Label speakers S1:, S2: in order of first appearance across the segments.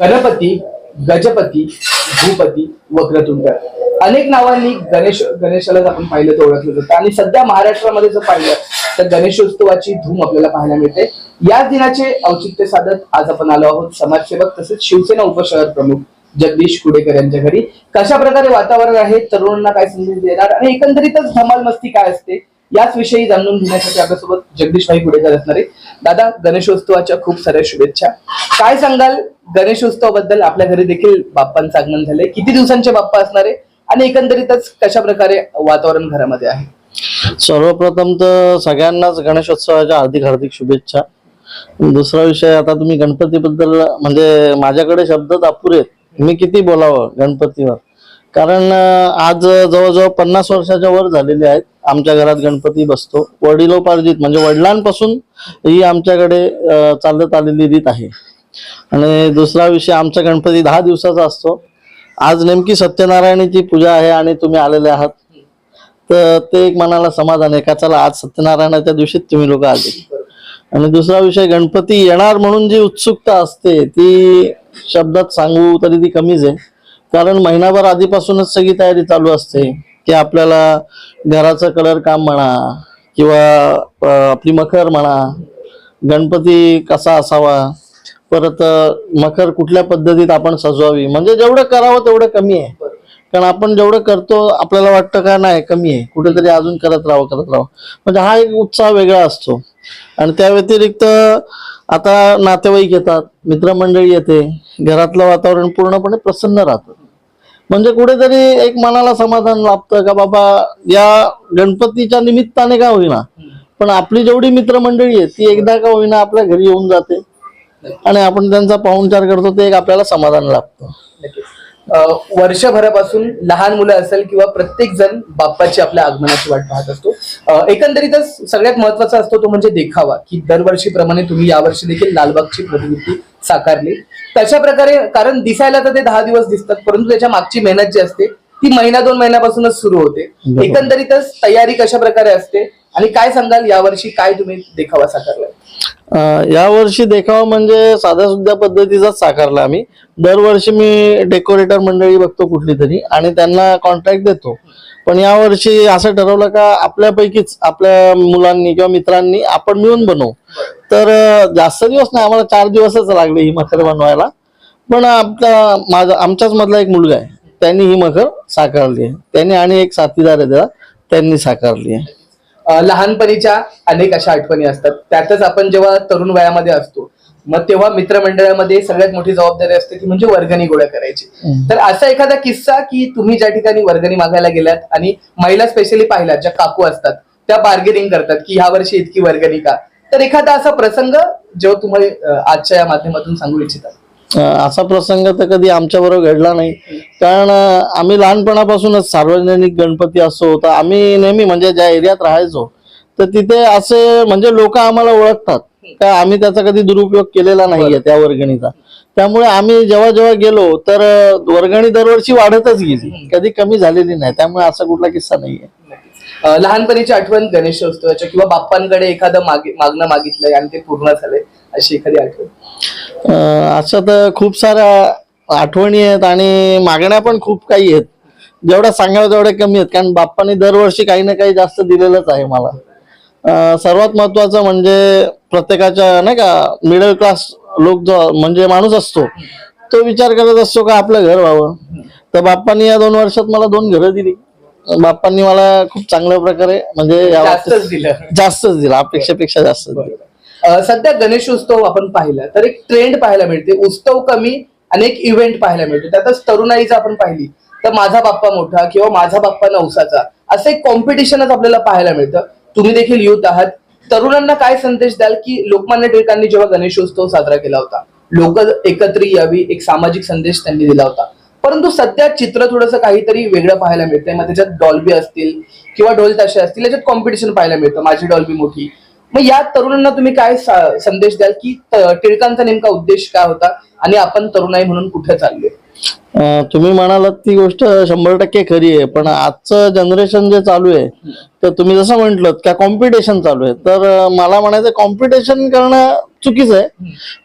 S1: गणपती गजपती भूपती वक्रतुंड. अनेक नावांनी गणेश गणेशाला आपण पाहिलं तर ओळखलं जातं. आणि सध्या महाराष्ट्रामध्ये जर पाहिलं तर गणेशोत्सवाची धूम आपल्याला पाहायला मिळते. याच दिनाचे औचित्य साधत आज आपण आलो आहोत समाजसेवक तसेच शिवसेना उपशहर प्रमुख जगदीश कुडेकर यांच्या घरी. कशा प्रकारे वातावरण आहे तरुणांना काय संदेश देणार? आणि एकंदरीतच धमाल मस्ती काय असते? याच विषयी जाणून घेण्यासाठी आपल्यासोबत जगदीश भाई जात असणार दादा गणेशोत्सवाच्या खूप साऱ्या शुभेच्छा. काय सांगाल? गणेशोत्सवाबद्दल आपल्या घरी देखील बाप्पांचं आगमन झालंय. किती दिवसांचे बाप्पा असणार आहे? आणि एकंदरीतच कशा प्रकारे वातावरण घरामध्ये आहे?
S2: सर्वप्रथम तर सगळ्यांनाच गणेशोत्सवाच्या हार्दिक हार्दिक शुभेच्छा. दुसरा विषय आता तुम्ही गणपतीबद्दल म्हणजे माझ्याकडे शब्दच अपुरे आहेत. मी किती बोलावं गणपतीवर? कारण आज जवळजवळ पन्नास वर्षाच्या वर झालेले आहेत. आमच्या घरात गणपती बसतो. वडिलोपार्जित म्हणजे वडिलांपासून ही आमच्याकडे चालत आलेली रीत आहे. आणि दुसरा विषय आमचा गणपती दहा दिवसाचा असतो. आज नेमकी सत्यनारायणाची पूजा आहे आणि तुम्ही आलेले आहात. तर ते एक मनाला समाधान आहे का? चला आज सत्यनारायणाच्या दिवशीच तुम्ही लोक आले. आणि दुसरा विषय गणपती येणार म्हणून जी उत्सुकता असते ती शब्दात सांगू तरी ती कमीच आहे. कारण महिनाभर आधीपासूनच सगळी तयारी चालू असते. की आपल्याला घराचं कलर काम म्हणा किंवा आपली मखर म्हणा गणपती कसा असावा परत मखर कुठल्या पद्धतीत आपण सजवावी म्हणजे जेवढं करावं तेवढं कमी आहे. कारण आपण जेवढं करतो आपल्याला वाटतं का नाही कमी आहे. कुठेतरी अजून करत राहावं करत राहावं. म्हणजे हा एक उत्साह वेगळा असतो. आणि त्या व्यतिरिक्त आता नातेवाईक येतात मित्रमंडळी येते घरातलं वातावरण पूर्णपणे प्रसन्न राहतं. म्हणजे कुठेतरी एक मनाला समाधान लाभतं का बाबा या गणपतीच्या निमित्ताने का होईना? पण आपली जेवढी मित्रमंडळी आहे ती एकदा का होईना आपल्या घरी येऊन जाते. आणि आपण त्यांचा पाहुणचार करतो ते एक आपल्याला समाधान लाभतं.
S1: वर्षभरापासून लहान मुलं असेल किंवा प्रत्येक जण बाप्पाची आपल्या आगमनाची वाट पाहत असतो. एकंदरीतच सगळ्यात महत्त्वाचा असतो तो म्हणजे देखावा की दरवर्षीप्रमाणे तुम्ही यावर्षी देखील लालबागची प्रतिकृती साकारली. तशा प्रकारे कारण दिसायला तर ते दहा दिवस दिसतात परंतु त्याच्या मागची मेहनत जी असते ती महिना दोन महिन्यापासूनच सुरू होते. एकंदरीतच तयारी कशा प्रकारे असते आणि काय सांगाल यावर्षी काय तुम्ही देखावा साकारलाय?
S2: यावर्षी देखावा म्हणजे साध्या सुद्धा पद्धतीचाच साकारला आम्ही. दरवर्षी मी डेकोरेटर मंडळी बघतो कुठली तरी आणि त्यांना कॉन्ट्रॅक्ट देतो. पण यावर्षी असं ठरवलं का आपल्यापैकीच आपल्या मुलांनी किंवा मित्रांनी आपण मिळून बनवू. तर जास्त दिवस नाही आम्हाला चार दिवसच लागले ही मखर बनवायला. पण आपला माझा आमच्याच मधला एक मुलगा आहे त्यांनी ही मखर साकारली आहे. त्यांनी आणि एक साथीदार आहे त्याला त्यांनी साकारली आहे.
S1: लहानपणीच्या अनेक अशा आठवणी असतात. त्यातच आपण जेव्हा तरुण वयामध्ये असतो मग तेव्हा मित्रमंडळामध्ये सगळ्यात मोठी जबाबदारी असते ती म्हणजे वर्गणी गोळा करायची. तर असा एखादा किस्सा की तुम्ही ज्या ठिकाणी वर्गणी मागायला गेलात आणि महिला स्पेशली पाहिल्यात ज्या काकू असतात त्या बार्गेनिंग करतात की ह्या वर्षी इतकी वर्गणी का? तर एखादा असा प्रसंग जो तुम्ही आजच्या या माध्यमातून सांगू इच्छिता.
S2: असा प्रसंग तर कधी आमच्या बरोबर घडला नाही. कारण आम्ही लहानपणापासूनच सार्वजनिक गणपती असो तर आम्ही नेहमी म्हणजे ज्या एरियात राहायचो तर तिथे असे म्हणजे लोक आम्हाला ओळखतात. का आम्ही त्याचा कधी दुरुपयोग केलेला नाहीये त्या वर्गणीचा. त्यामुळे आम्ही जेव्हा जेव्हा गेलो तर वर्गणी दरवर्षी वाढतच गेली. कधी कमी झालेली नाही. त्यामुळे असा कुठला किस्सा नाहीये.
S1: लहानपणीची आठवण गणेशोत्सवाच्या किंवा बाप्पांकडे एखादं मागे मागणं मागितलंय आणि ते पूर्ण झालंय. अशी एखादी आठवण?
S2: अं, असं तर खूप साऱ्या आठवणी आहेत आणि मागण्या पण खूप काही आहेत. जेवढ्या सांगावं तेवढ्या कमी आहेत. कारण बाप्पाने दरवर्षी काही ना काही जास्त दिलेलंच आहे मला. सर्वात महत्वाचं म्हणजे प्रत्येकाच्या नाही का मिडल क्लास लोक जो म्हणजे माणूस असतो तो विचार करत असतो का आपलं घर व्हावं? तर बाप्पांनी या दोन वर्षात मला दोन घरं दिली. बाप्पांनी मला खूप चांगल्या प्रकारे म्हणजे
S1: जास्तच दिलं.
S2: जास्तच दिला. अपेक्षेपेक्षा जास्त दिला.
S1: सध्या गणेशोत्सव आपण पाहिला तर एक ट्रेंड पाहायला मिळते. उत्सव कमी आणि एक इव्हेंट पाहायला मिळतो. त्यातच तरुणाईचा आपण पाहिली. तर माझा बाप्पा मोठा किंवा माझा बाप्पा नवसाचा असं एक कॉम्पिटिशनच आपल्याला पाहायला मिळतं. तुम्ही देखील युथ आहात. तरुणांना काय संदेश द्याल की लोकमान्य टिळकांनी जेव्हा गणेशोत्सव साजरा केला होता लोक एकत्र यावी एक सामाजिक संदेश त्यांनी दिला होता. परंतु सध्या चित्र थोडंसं काहीतरी वेगळं पाहायला मिळतंय. मग त्याच्यात डॉल्बी असतील किंवा ढोल ताशे असतील याच्यात कॉम्पिटिशन पाहायला मिळतं. माझी डॉल्बी मोठी मग या तरुणांना तुम्ही काय संदेश द्याल? की टिळकांचा नेमका उद्देश काय होता? आणि आपण तरुणाई म्हणून कुठे चाललोय?
S2: तुम्ही म्हणालात ती गोष्ट शंभर टक्के खरी आहे. पण आजचं जनरेशन जे चालू आहे तर तुम्ही जसं म्हटलं का कॉम्पिटिशन चालू आहे. तर मला म्हणायचं कॉम्पिटिशन करणं चुकीचं आहे.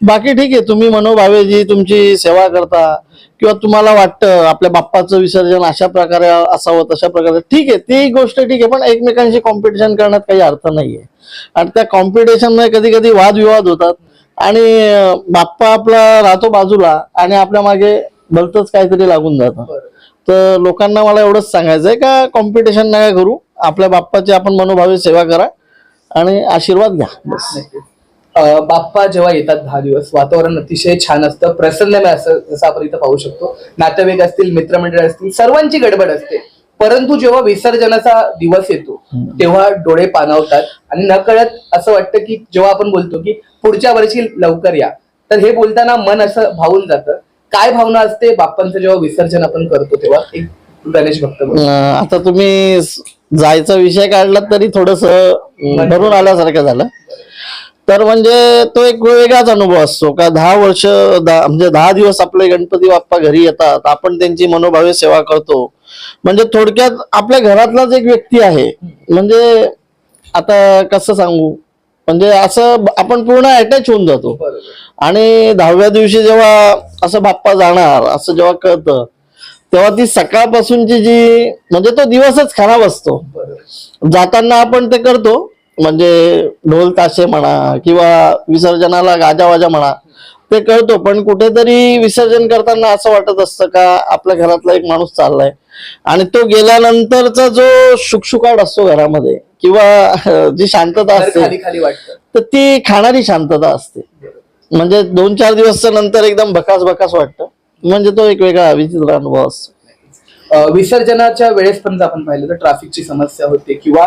S2: बाकी ठीक आहे तुम्ही मनोभावे जी तुमची सेवा करता. किंवा तुम्हाला वाटतं आपल्या बाप्पाचं विसर्जन अशा प्रकारे असावं तशा प्रकारे ठीक आहे ती गोष्ट ठीक आहे पण एकमेकांशी कॉम्पिटिशन करण्यात काही अर्थ नाहीये. आणि त्या कॉम्पिटिशनमध्ये कधी कधी वादविवाद होतात. आणि बाप्पा आपला राहतो बाजूला आणि आपल्या मागे भलतच काहीतरी लागून जातं. तर लोकांना मला एवढंच सांगायचंय का कॉम्पिटिशन नका करू. आपल्या बाप्पाची आपण मनोभावी सेवा करा आणि आशीर्वाद घ्या. बस.
S1: बाप्पा जेव्हा येतात दहा दिवस वातावरण अतिशय छान असतं. प्रसन्नमय असं जसं आपण इथं पाहू शकतो. नातेवाईक असतील मित्रमंडळ असतील सर्वांची गडबड असते. परंतु जेव्हा विसर्जनाचा दिवस येतो तेव्हा डोळे पाणावतात. आणि नकळत असं वाटतं की जेव्हा आपण बोलतो की पुढच्या वर्षी लवकर या. तर हे बोलताना मन असं भावून जातं. काय भावना असते बाप्पांचं जेव्हा विसर्जन आपण करतो तेव्हा? एक गणेश भक्त
S2: आता तुम्ही जायचा विषय काढला तरी थोडस भरून आल्यासारखं झालं. तर म्हणजे तो एक वेगळाच अनुभव असतो. का दहा वर्ष दहा- म्हणजे दहा दिवस आपले गणपती बाप्पा घरी येतात आपण त्यांची मनोभावे सेवा करतो. म्हणजे थोडक्यात आपल्या घरातलाच एक व्यक्ती आहे. म्हणजे आता कसं सांगू? म्हणजे असं आपण पूर्ण अटॅच होऊन जातो. आणि दहाव्या दिवशी जेव्हा असं बाप्पा जाणार असं जेव्हा कळतं तेव्हा ती सकाळपासूनची जी म्हणजे तो दिवसच खराब असतो. जाताना आपण ते करतो म्हणजे ढोल ताशे म्हणा किंवा विसर्जनाला गाजावाजा म्हणा ते करतो पण कुठेतरी विसर्जन करताना असं वाटत असतं का आपल्या घरातला एक माणूस चाललाय. आणि तो गेल्यानंतरचा जो शुकशुकाट असतो घरामध्ये किंवा जी शांतता असते तर ती खाणारी शांतता असते. म्हणजे दोन चार दिवसच्या नंतर एकदम भकास भकास वाटतं. म्हणजे तो एक वेगळा विचित्र अनुभव असतो.
S1: विसर्जनाच्या वेळेस पण जर आपण पाहिलं तर ट्रॅफिकची समस्या होते किंवा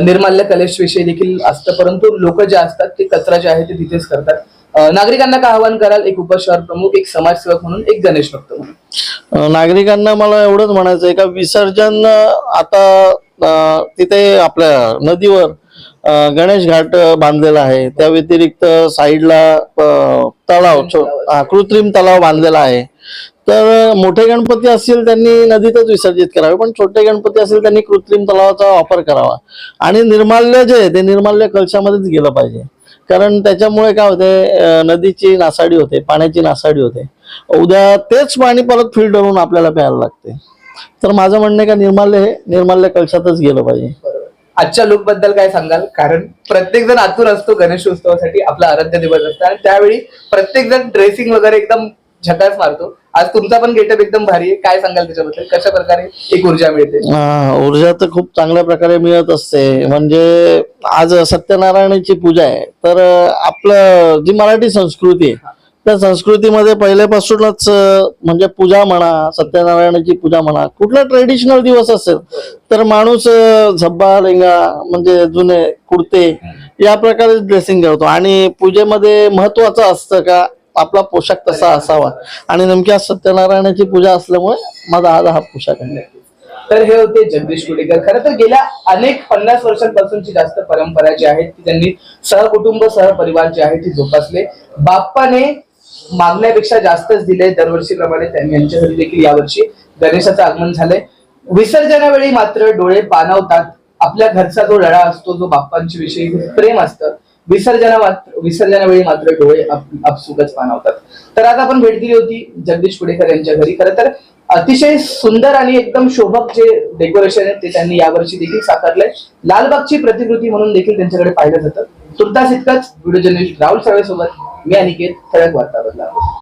S1: निर्माल्य कलेश विषयी देखील असतं परंतु लोक जे असतात ते कचरा जे आहे ते तिथेच करतात. नागरिकांना काय आवाहन कराल? एक उपशहर प्रमुख एक समाजसेवक म्हणून एक गणेश भक्त म्हणून.
S2: नागरिकांना मला एवढंच म्हणायचं आहे का विसर्जन आता तिथे आपल्या नदीवर गणेश घाट बांधलेला आहे. त्या व्यतिरिक्त साईडला तलाव छो- कृत्रिम तलाव बांधलेला आहे. तर मोठे गणपती असतील त्यांनी नदीतच विसर्जित करावे पण छोटे गणपती असतील त्यांनी कृत्रिम तलावाचा वापर करावा. आणि निर्माल्य जे आहे ते निर्माल्य कलशामध्येच गेलं पाहिजे. कारण त्याच्यामुळे काय होते नदीची नासाडी होते पाण्याची नासाडी होते. उद्या तेच पाणी परत फिल्टर होऊन आपल्याला प्यायला लागते. तर माझं म्हणणं आहे का निर्माल्य हे निर्माल्य कलशातच गेलं पाहिजे.
S1: आजच्या लुकबद्दल काय सांगाल? कारण प्रत्येक जण आतुर असतो गणेशोत्सवासाठी आपला आराध्य दिवस असतो. आणि त्यावेळी प्रत्येक जण ड्रेसिंग वगैरे एकदम झकास मारतो. आज तुमचा पण गेटअप एकदम भारी आहे. काय सांगाल त्याच्याबद्दल? कशा प्रकारे एक ऊर्जा मिळते?
S2: ऊर्जा तर खूप चांगल्या प्रकारे मिळत असते. म्हणजे आज सत्यनारायणाची पूजा आहे. तर आपलं जी मराठी संस्कृती आहे त्या संस्कृतीमध्ये पहिल्यापासूनच म्हणजे पूजा म्हणा सत्यनारायणाची पूजा म्हणा कुठला ट्रेडिशनल दिवस असेल तर माणूस झब्बा लेंगा म्हणजे जुने कुर्ते या प्रकारे ड्रेसिंग करतो. आणि पूजेमध्ये महत्वाचं असतं का आपला पोशाख तसा असावा. आणि नेमक्या सत्यनारायणाची पूजा असल्यामुळे माझा आज हा पोशाख आहे.
S1: तर हे होते जगदीश कुडेकर. खरं तर गेल्या अनेक पन्नास वर्षांपासूनची जास्त परंपरा जी आहे ती त्यांनी सहकुटुंब सहपरिवार जे आहे ती जोपासले. बाप्पाने मागण्यापेक्षा जास्तच दिले दरवर्षीप्रमाणे त्यांनी. यांच्या घरी देखील यावर्षी गणेशाचं आगमन झालंय. विसर्जनावेळी मात्र डोळे पाणावतात आपल्या घरचा जो लढा असतो जो बाप्पांच्या विषयी प्रेम असतं विसर्जना मात्र विसर्जनावेळी मात्र डोळे आपसुकच पाणावतात तर आज आपण भेट दिली होती जगदीश कुडेकर यांच्या घरी. खरं तर अतिशय सुंदर आणि एकदम शोभक जे डेकोरेशन आहे ते त्यांनी यावर्षी देखील साकारलंय. लालबागची प्रतिकृती म्हणून देखील त्यांच्याकडे पाहिलं जातं. तुर्तास इतकाच व्हिडिओ जर्नलिस्ट राहुल सगळ्यासोबत सोबत मी अनिकेत ठळक वार्तावरला